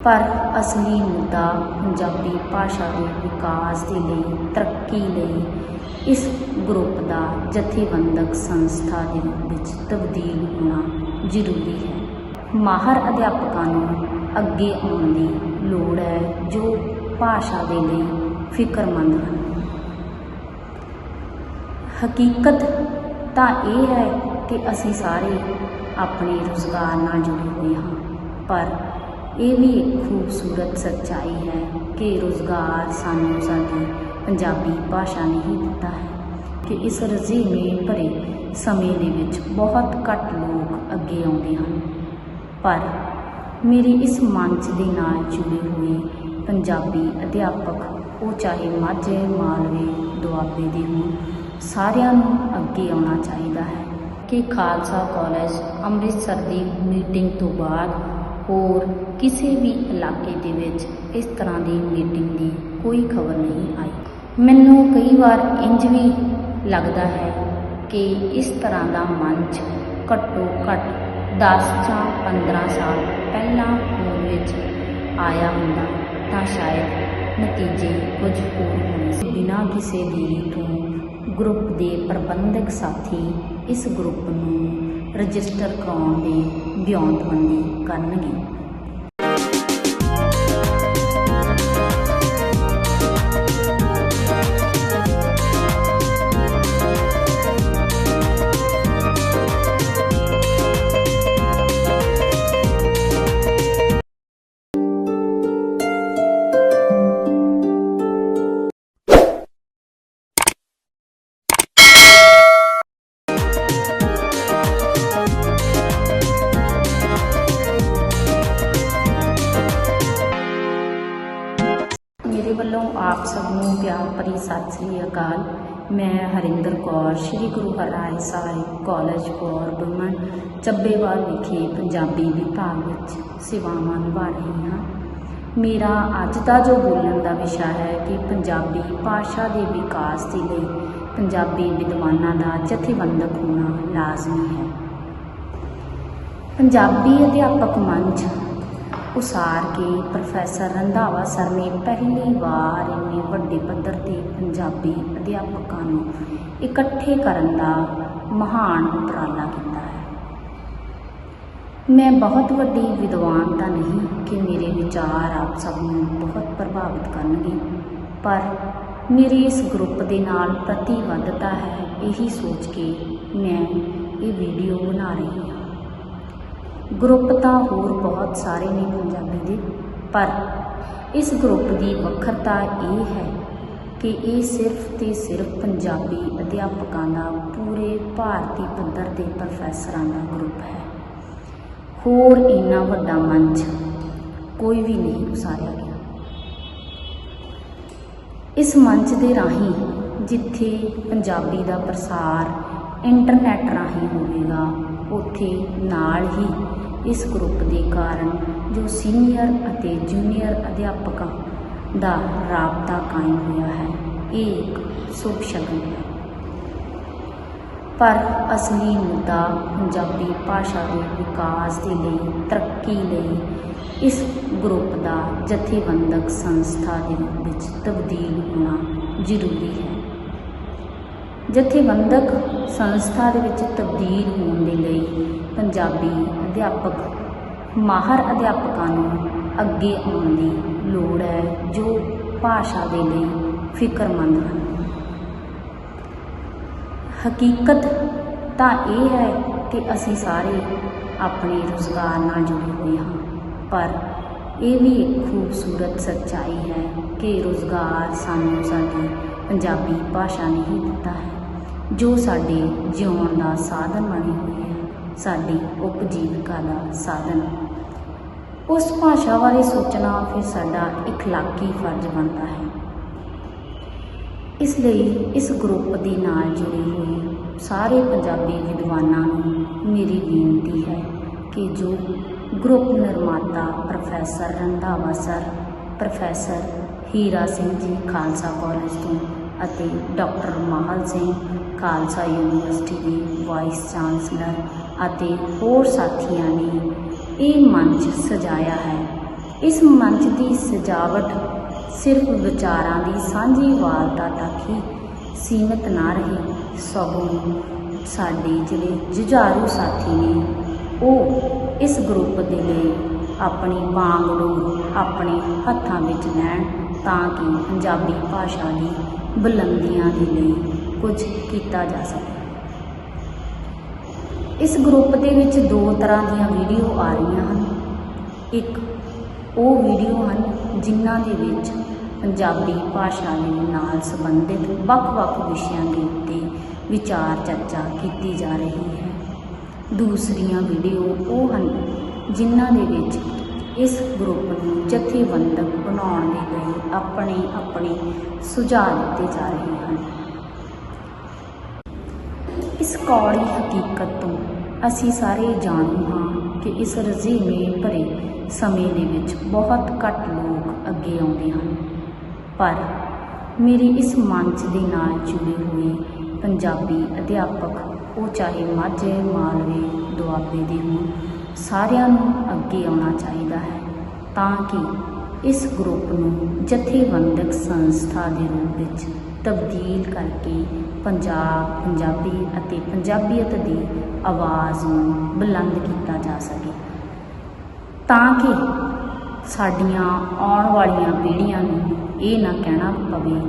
ਪਰ ਅਸਲੀ ਮੁੱਦਾ ਪੰਜਾਬੀ ਭਾਸ਼ਾ ਦੇ ਵਿਕਾਸ ਦੇ ਲਈ, ਤਰੱਕੀ ਲਈ ਇਸ ਗਰੁੱਪ ਦਾ ਜਥੇਬੰਦਕ ਸੰਸਥਾ ਦੇ ਰੂਪ ਵਿੱਚ ਤਬਦੀਲ ਹੋਣਾ ਜ਼ਰੂਰੀ ਹੈ। ਮਾਹਰ ਅਧਿਆਪਕਾਂ ਨੂੰ ਅੱਗੇ ਆਉਣ ਦੀ ਲੋੜ ਹੈ, ਜੋ ਭਾਸ਼ਾ ਦੇ ਲਈ ਫਿਕਰਮੰਦ ਹਨ। ਹਕੀਕਤ ਤਾਂ ਇਹ ਹੈ ਕਿ ਅਸੀਂ ਸਾਰੇ ਆਪਣੇ ਰੁਜ਼ਗਾਰ ਨਾਲ ਜੁੜੇ ਹੋਏ ਹਾਂ, ਪਰ ਇਹ ਵੀ ਇੱਕ ਖੂਬਸੂਰਤ ਸੱਚਾਈ ਹੈ ਕਿ ਰੁਜ਼ਗਾਰ ਸਾਨੂੰ ਸਾਡੀ ਪੰਜਾਬੀ ਭਾਸ਼ਾ ਨੇ ਹੀ ਦਿੱਤਾ ਹੈ ਕਿ ਇਸ ਰਜ਼ੀਮੇ ਭਰੇ ਸਮੇਂ ਦੇ ਵਿੱਚ ਬਹੁਤ ਘੱਟ ਲੋਕ ਅੱਗੇ ਆਉਂਦੇ ਹਨ। ਪਰ ਮੇਰੇ ਇਸ ਮੰਚ ਦੇ ਨਾਲ ਜੁੜੇ ਹੋਏ ਪੰਜਾਬੀ ਅਧਿਆਪਕ, ਉਹ ਚਾਹੇ ਮਾਝੇ, ਮਾਲਵੇ, ਦੁਆਬੇ ਦੇ ਹੋਣ, ਸਾਰਿਆਂ ਨੂੰ ਅੱਗੇ ਆਉਣਾ ਚਾਹੀਦਾ ਹੈ ਕਿ ਖਾਲਸਾ ਕਾਲਜ ਅੰਮ੍ਰਿਤਸਰ ਦੀ ਮੀਟਿੰਗ ਤੋਂ ਬਾਅਦ ਹੋਰ ਕਿਸੇ ਵੀ ਇਲਾਕੇ ਦੇ ਵਿੱਚ ਇਸ ਤਰ੍ਹਾਂ ਦੀ ਮੀਟਿੰਗ ਦੀ ਕੋਈ ਖਬਰ ਨਹੀਂ ਆਈ। ਮੈਨੂੰ ਕਈ ਵਾਰ ਇੰਜ ਵੀ ਲੱਗਦਾ ਹੈ ਕਿ ਇਸ ਤਰ੍ਹਾਂ ਦਾ ਮੰਚ ਘੱਟੋ ਘੱਟ 10 ਜਾਂ 15 ਸਾਲ ਪਹਿਲਾਂ ਹੋਂਦ ਵਿੱਚ ਆਇਆ ਹੁੰਦਾ, ਤਾਂ ਸ਼ਾਇਦ ਨਤੀਜੇ ਕੁਝ ਹੋਰ ਹੋਣੇ ਸੀ। ਬਿਨਾਂ ਕਿਸੇ ਦੇਰੀ ਤੋਂ ਗਰੁੱਪ ਦੇ ਪ੍ਰਬੰਧਕ ਸਾਥੀ ਇਸ ਗਰੁੱਪ ਨੂੰ ਰਜਿਸਟਰ ਕਰਾਉਣ ਦੀ ਵਿਉਂਤਬੰਦੀ ਕਰਨਗੇ। ਸਭ ਨੂੰ ਪਿਆਰ ਭਰੀ ਸਤਿ ਸ੍ਰੀ ਅਕਾਲ। ਮੈਂ Harinder Kaur, Sri Guru Harirai Sahib college for women, Chabbewal ਵਿਖੇ ਪੰਜਾਬੀ ਵਿਭਾਗ ਵਿੱਚ ਸੇਵਾਵਾਂ ਨਿਭਾ ਰਹੀ ਹਾਂ। ਮੇਰਾ ਅੱਜ ਦਾ ਜੋ ਬੋਲਣ ਦਾ ਵਿਸ਼ਾ ਹੈ ਕਿ ਪੰਜਾਬੀ ਭਾਸ਼ਾ ਦੇ ਵਿਕਾਸ ਦੇ ਲਈ ਪੰਜਾਬੀ ਵਿਦਵਾਨਾਂ ਦਾ ਜਥੇਬੰਦਕ ਹੋਣਾ ਲਾਜ਼ਮੀ ਹੈ। ਪੰਜਾਬੀ ਅਧਿਆਪਕ ਮੰਚ ਉਸਾਰ ਕੇ ਪ੍ਰੋਫੈਸਰ ਰੰਧਾਵਾ ਸਰ ਨੇ ਪਹਿਲੀ ਵਾਰ ਇੰਨੇ ਵੱਡੇ ਪੱਧਰ ਤੇ ਪੰਜਾਬੀ ਅਧਿਆਪਕਾਂ ਨੂੰ ਇਕੱਠੇ ਕਰਨ ਦਾ ਮਹਾਨ ਉਪਰਾਲਾ ਕੀਤਾ ਹੈ। ਮੈਂ ਬਹੁਤ ਵੱਡੀ ਵਿਦਵਾਨ ਤਾਂ ਨਹੀਂ ਕਿ ਮੇਰੇ ਵਿਚਾਰ ਆਪ ਸਭ ਨੂੰ ਬਹੁਤ ਪ੍ਰਭਾਵਿਤ ਕਰਨਗੇ, ਪਰ ਮੇਰੇ ਇਸ ਗਰੁੱਪ ਦੇ ਨਾਲ ਪ੍ਰਤੀਬੱਧਤਾ ਹੈ, ਇਹੀ ਸੋਚ ਕੇ ਮੈਂ ਇਹ ਵੀਡੀਓ ਬਣਾ ਰਹੀ ਗਰੁੱਪ ਤਾਂ ਹੋਰ ਬਹੁਤ ਸਾਰੇ ਨੇ ਪੰਜਾਬੀ ਦੇ, ਪਰ ਇਸ ਗਰੁੱਪ ਦੀ ਵੱਖਰਤਾ ਇਹ ਹੈ ਕਿ ਇਹ ਸਿਰਫ ਤੇ ਸਿਰਫ ਪੰਜਾਬੀ ਅਧਿਆਪਕਾਂ ਦਾ ਪੂਰੇ ਭਾਰਤੀ ਪੱਧਰ ਦੇ ਪ੍ਰੋਫੈਸਰਾਂ ਦਾ ਗਰੁੱਪ ਹੈ। ਹੋਰ ਇੰਨਾ ਵੱਡਾ ਮੰਚ ਕੋਈ ਵੀ ਨਹੀਂ ਉਸਾਰਿਆ ਗਿਆ। ਇਸ ਮੰਚ ਦੇ ਰਾਹੀਂ ਜਿੱਥੇ ਪੰਜਾਬੀ ਦਾ ਪ੍ਰਸਾਰ ਇੰਟਰਨੈਟ ਰਾਹੀਂ ਹੋਵੇਗਾ, ਉੱਥੇ ਨਾਲ ਹੀ ਇਸ ਗਰੁੱਪ ਦੇ ਕਾਰਨ ਜੋ ਸੀਨੀਅਰ ਅਤੇ ਜੂਨੀਅਰ ਅਧਿਆਪਕਾਂ ਦਾ ਰਾਬਤਾ ਕਾਇਮ ਹੋਇਆ ਹੈ, ਇਹ ਇੱਕ ਸ਼ੁਭ ਸ਼ਗਨ ਹੈ। ਪਰ ਅਸਲੀ ਮੁੱਦਾ ਪੰਜਾਬੀ ਭਾਸ਼ਾ ਦੇ ਵਿਕਾਸ ਦੇ ਲਈ, ਤਰੱਕੀ ਲਈ ਇਸ ਗਰੁੱਪ ਦਾ ਜਥੇਬੰਦਕ ਸੰਸਥਾ ਦੇ ਵਿੱਚ ਤਬਦੀਲ ਹੋਣਾ ਜ਼ਰੂਰੀ ਹੈ। ਜਥੇਬੰਦਕ ਸੰਸਥਾ ਦੇ ਵਿੱਚ ਤਬਦੀਲ ਹੋਣ ਦੇ ਲਈ ਪੰਜਾਬੀ ਅਧਿਆਪਕ, ਮਾਹਰ ਅਧਿਆਪਕਾਂ ਨੂੰ ਅੱਗੇ ਆਉਣ ਦੀ ਲੋੜ ਹੈ, ਜੋ ਭਾਸ਼ਾ ਦੇ ਲਈ ਫਿਕਰਮੰਦ ਹਨ। ਹਕੀਕਤ ਤਾਂ ਇਹ ਹੈ ਕਿ ਅਸੀਂ ਸਾਰੇ ਆਪਣੇ ਰੁਜ਼ਗਾਰ ਨਾਲ ਜੁੜੇ ਹੋਏ ਹਾਂ, ਪਰ ਇਹ ਵੀ ਇੱਕ ਖੂਬਸੂਰਤ ਸੱਚਾਈ ਹੈ ਕਿ ਰੁਜ਼ਗਾਰ ਸਾਨੂੰ ਸਾਡੀ ਪੰਜਾਬੀ ਭਾਸ਼ਾ ਨੇ ਹੀ ਦਿੱਤਾ ਹੈ। ਜੋ ਸਾਡੇ ਜਿਉਣ ਦਾ ਸਾਧਨ ਬਣੀ ਹੋਈ ਹੈ, ਸਾਡੀ ਉਪਜੀਵਿਕਾ ਦਾ ਸਾਧਨ। ਉਸ ਭਾਸ਼ਾ ਬਾਰੇ ਸੋਚਣਾ ਫਿਰ ਸਾਡਾ ਇਖਲਾਕੀ ਫਰਜ਼ ਬਣਦਾ ਹੈ। ਇਸ ਲਈ ਇਸ ਗਰੁੱਪ ਦੇ ਨਾਲ ਜੁੜੇ ਹੋਏ ਸਾਰੇ ਪੰਜਾਬੀ ਵਿਦਵਾਨਾਂ ਨੂੰ ਮੇਰੀ ਬੇਨਤੀ ਹੈ ਕਿ ਜੋ ਗਰੁੱਪ ਨਿਰਮਾਤਾ professor Randhawa sir, professor Hira Singh ji Khalsa college ਤੋਂ ਅਤੇ ਡਾਕਟਰ ਮਾਹਲ ਸਿੰਘ ਖਾਲਸਾ ਯੂਨੀਵਰਸਿਟੀ ਦੇ ਵਾਈਸ ਚਾਂਸਲਰ ਅਤੇ ਹੋਰ ਸਾਥੀਆਂ ਨੇ ਇਹ ਮੰਚ ਸਜਾਇਆ ਹੈ। ਇਸ ਮੰਚ ਦੀ ਸਜਾਵਟ ਸਿਰਫ ਵਿਚਾਰਾਂ ਦੀ ਸਾਂਝੀ ਵਾਰਤਾ ਤੱਕ ਹੀ ਸੀਮਿਤ ਨਾ ਰਹੀ। ਸਗੋਂ ਸਾਡੇ ਜਿਹੜੇ ਜੁਝਾਰੂ ਸਾਥੀ ਨੇ, ਉਹ ਇਸ ਗਰੁੱਪ ਦੇ ਲਈ ਆਪਣੀ ਬਾਂਗੜੂ ਆਪਣੇ ਹੱਥਾਂ ਵਿੱਚ ਲੈਣ ਤਾਂ ਕਿ ਪੰਜਾਬੀ ਭਾਸ਼ਾ ਦੀ ਬੁਲੰਦੀਆਂ ਦੇ ਲਈ ਕੁਝ ਕੀਤਾ ਜਾ ਸਕੇ। ਇਸ ਗਰੁੱਪ ਦੇ ਵਿੱਚ ਦੋ ਤਰ੍ਹਾਂ ਦੀਆਂ ਵੀਡੀਓ ਆ ਰਹੀਆਂ ਹਨ। ਇੱਕ ਉਹ ਵੀਡੀਓ ਹਨ ਜਿਨ੍ਹਾਂ ਦੇ ਵਿੱਚ ਪੰਜਾਬੀ ਭਾਸ਼ਾ ਦੇ ਨਾਲ ਸੰਬੰਧਿਤ ਵੱਖ-ਵੱਖ ਵਿਸ਼ਿਆਂ ਦੇ ਉੱਤੇ ਵਿਚਾਰ ਚਰਚਾ ਕੀਤੀ ਜਾ ਰਹੀ ਹੈ। ਦੂਸਰੀਆਂ ਵੀਡੀਓ ਉਹ ਹਨ ਜਿਨ੍ਹਾਂ ਦੇ ਵਿੱਚ ਇਸ ਗਰੁੱਪ ਨੂੰ ਜਥੇਬੰਦਕ ਬਣਾਉਣ ਦੇ ਲਈ ਆਪਣੇ ਆਪਣੇ ਸੁਝਾਅ ਦਿੱਤੇ ਜਾ ਰਹੇ ਹਨ। ਇਸ ਕੌੜੀ ਹਕੀਕਤ ਤੋਂ ਅਸੀਂ ਸਾਰੇ ਜਾਣੂ ਹਾਂ ਕਿ ਇਸ ਰਜ਼ੀਮੇ ਭਰੇ ਸਮੇਂ ਦੇ ਵਿੱਚ ਬਹੁਤ ਘੱਟ ਲੋਕ ਅੱਗੇ ਆਉਂਦੇ ਹਨ। ਪਰ ਮੇਰੀ ਇਸ ਮੰਚ ਦੇ ਨਾਲ ਜੁੜੇ ਹੋਏ ਪੰਜਾਬੀ ਅਧਿਆਪਕ, ਉਹ ਚਾਹੇ ਮਾਝੇ, ਮਾਲਵੇ, ਦੁਆਬੇ ਦੇ ਹੋਣ, ਸਾਰਿਆਂ ਨੂੰ ਅੱਗੇ ਆਉਣਾ ਚਾਹੀਦਾ ਹੈ ਤਾਂ ਕਿ ਇਸ ਗਰੁੱਪ ਨੂੰ ਜਥੇਬੰਦਕ ਸੰਸਥਾ ਦੇ ਰੂਪ ਵਿੱਚ ਤਬਦੀਲ ਕਰਕੇ ਪੰਜਾਬ, ਪੰਜਾਬੀ ਅਤੇ ਪੰਜਾਬੀਅਤ ਦੀ ਆਵਾਜ਼ ਨੂੰ ਬੁਲੰਦ ਕੀਤਾ ਜਾ ਸਕੇ। ਤਾਂ ਕਿ ਸਾਡੀਆਂ ਆਉਣ ਵਾਲੀਆਂ ਪੀੜ੍ਹੀਆਂ ਨੂੰ ਇਹ ਨਾ ਕਹਿਣਾ ਪਵੇ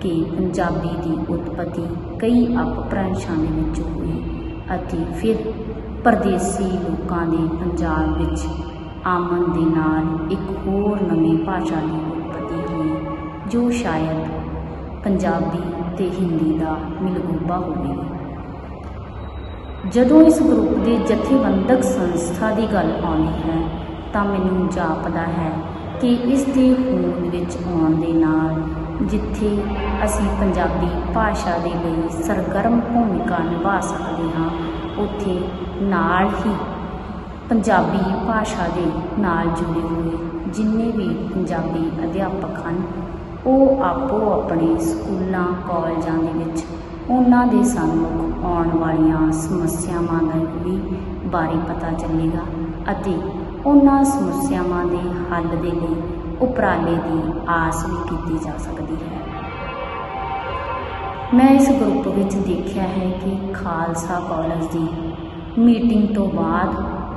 ਕਿ ਪੰਜਾਬੀ ਦੀ ਉਤਪਤੀ ਕਈ ਅਪਭ੍ਰੰਸ਼ਾਂ ਦੇ ਵਿੱਚ ਹੋਈ ਅਤੇ ਫਿਰ ਪਰਦੇਸੀ ਲੋਕਾਂ ਦੇ ਪੰਜਾਬ ਵਿੱਚ ਆਮਨ ਦੇ ਨਾਲ ਇੱਕ ਹੋਰ ਨਵੀਂ ਭਾਸ਼ਾ ਦੀ ਉਤਪਤੀ ਹੋਈ, ਜੋ ਸ਼ਾਇਦ ਪੰਜਾਬੀ ਤੇ ਹਿੰਦੀ ਦਾ ਮਿਲਗੂਬਾ ਹੋਵੇ ਜਦੋਂ ਇਸ ਗਰੁੱਪ ਦੇ ਜਥੇਬੰਦਕ ਸੰਸਥਾ ਦੀ ਗੱਲ ਆਉਂਦੀ ਹੈ, ਤਾਂ ਮੈਨੂੰ ਜਾਪਦਾ ਹੈ ਕਿ ਇਸ ਦੇ ਹੋਂਦ ਵਿੱਚ ਆਉਣ ਦੇ ਨਾਲ ਜਿੱਥੇ ਅਸੀਂ ਪੰਜਾਬੀ ਭਾਸ਼ਾ ਦੇ ਲਈ ਸਰਗਰਮ ਭੂਮਿਕਾ ਨਿਭਾ ਸਕਦੇ ਹਾਂ, ਉੱਥੇ ਨਾਲ ਹੀ ਪੰਜਾਬੀ ਭਾਸ਼ਾ ਦੇ ਨਾਲ ਜੁੜੇ ਹੋਏ ਜਿੰਨੇ ਵੀ ਪੰਜਾਬੀ ਅਧਿਆਪਕ ਹਨ ਉਹ ਆਪੋ ਆਪਣੇ ਸਕੂਲਾਂ, ਕਾਲਜਾਂ ਦੇ ਵਿੱਚ ਉਹਨਾਂ ਦੇ ਸਾਹਮਣੇ ਆਉਣ ਵਾਲੀਆਂ ਸਮੱਸਿਆਵਾਂ ਦਾ ਵੀ ਬਾਰੇ ਪਤਾ ਚੱਲੇਗਾ ਅਤੇ ਉਹਨਾਂ ਸਮੱਸਿਆਵਾਂ ਦੇ ਹੱਲ ਦੇ ਲਈ ਉਪਰਾਲੇ ਦੀ ਆਸ ਵੀ ਕੀਤੀ ਜਾ ਸਕਦੀ ਹੈ। ਮੈਂ ਇਸ ਗਰੁੱਪ ਵਿੱਚ ਦੇਖਿਆ ਹੈ ਕਿ ਖਾਲਸਾ ਕਾਲਜ ਦੀ ਮੀਟਿੰਗ ਤੋਂ ਬਾਅਦ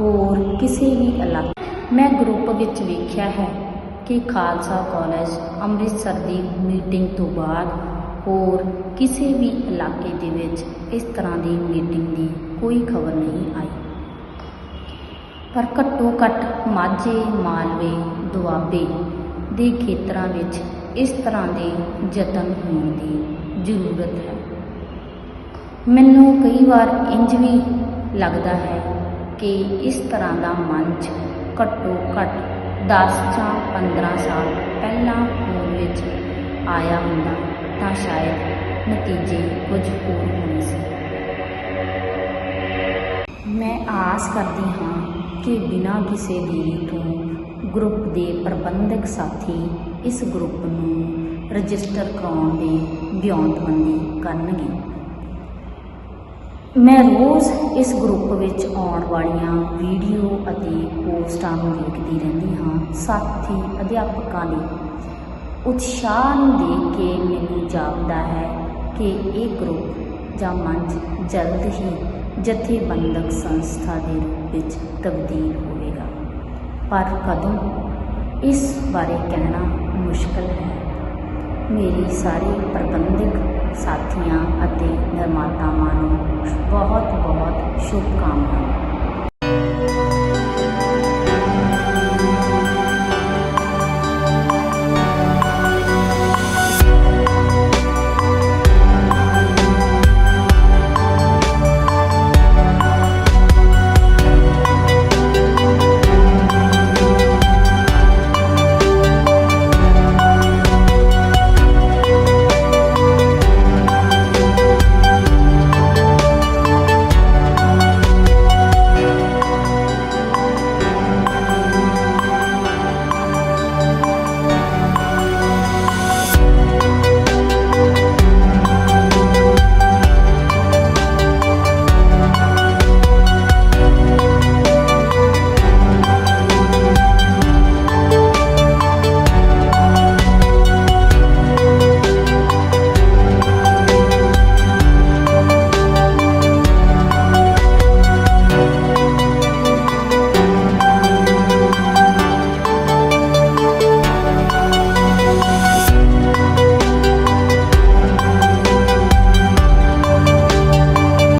ਹੋਰ ਕਿਸੇ ਵੀ ਇਲਾਕੇ ਮੈਂ ਗਰੁੱਪ ਵਿੱਚ ਵੇਖਿਆ ਹੈ ਕਿ ਖਾਲਸਾ ਕਾਲਜ ਅੰਮ੍ਰਿਤਸਰ ਦੀ ਮੀਟਿੰਗ ਤੋਂ ਬਾਅਦ ਹੋਰ ਕਿਸੇ ਵੀ ਇਲਾਕੇ ਦੇ ਵਿੱਚ ਇਸ ਤਰ੍ਹਾਂ ਦੀ ਮੀਟਿੰਗ ਦੀ ਕੋਈ ਖਬਰ ਨਹੀਂ ਆਈ। ਪਰ ਘੱਟੋ ਘੱਟ ਮਾਝੇ, ਮਾਲਵੇ, ਦੁਆਬੇ ਦੇ ਖੇਤਰਾਂ ਵਿੱਚ ਇਸ ਤਰ੍ਹਾਂ ਦੇ ਯਤਨ ਹੋਣ ਦੀ ਜ਼ਰੂਰਤ ਹੈ। ਮੈਨੂੰ ਕਈ ਵਾਰ ਇੰਜ ਵੀ ਲੱਗਦਾ ਹੈ ਕਿ ਇਸ ਤਰ੍ਹਾਂ ਦਾ ਮੰਚ ਘੱਟੋ ਘੱਟ ਦਸ ਜਾਂ 15 ਸਾਲ ਪਹਿਲਾਂ ਹੋਂਦ ਵਿੱਚ ਆਇਆ ਹੁੰਦਾ, ਤਾਂ ਸ਼ਾਇਦ ਨਤੀਜੇ ਕੁਝ ਹੋਰ ਹੋਣੇ ਸੀ। ਮੈਂ ਆਸ ਕਰਦੀ ਹਾਂ ਕਿ ਬਿਨਾਂ ਕਿਸੇ ਦੇਰੀ ਤੋਂ ਗਰੁੱਪ ਦੇ ਪ੍ਰਬੰਧਕ ਸਾਥੀ ਇਸ ਗਰੁੱਪ ਨੂੰ ਰਜਿਸਟਰ ਕਰਾਉਣ ਦੀ ਵਿਉਂਤਬੰਦੀ ਕਰਨਗੇ। ਮੈਂ ਰੋਜ਼ ਇਸ ਗਰੁੱਪ ਵਿੱਚ ਆਉਣ ਵਾਲੀਆਂ ਵੀਡੀਓ ਅਤੇ ਪੋਸਟਾਂ ਨੂੰ ਦੇਖਦੀ ਰਹਿੰਦੀ ਹਾਂ। ਸਾਥੀ, ਅਧਿਆਪਕਾਂ ਦੇ ਉਤਸ਼ਾਹ ਨੂੰ ਦੇਖ ਕੇ ਮੈਨੂੰ ਜਾਪਦਾ ਹੈ ਕਿ ਇਹ ਗਰੁੱਪ ਜਾਂ ਮੰਚ ਜਲਦ ਹੀ ਜਥੇਬੰਦਕ ਸੰਸਥਾ ਦੇ ਰੂਪ ਵਿੱਚ ਤਬਦੀਲ ਹੋਵੇਗਾ। ਪਰ ਕਦੋਂ? ਇਸ ਬਾਰੇ ਕਹਿਣਾ ਮੁਸ਼ਕਲ ਹੈ। ਮੇਰੀ ਸਾਰੇ ਪ੍ਰਬੰਧਕ ਸਾਥੀਆਂ ਅਤੇ ਨਿਰਮਾਤਾਵਾਂ ਨੂੰ ਬਹੁਤ ਬਹੁਤ ਸ਼ੁਭਕਾਮਨਾਵਾਂ।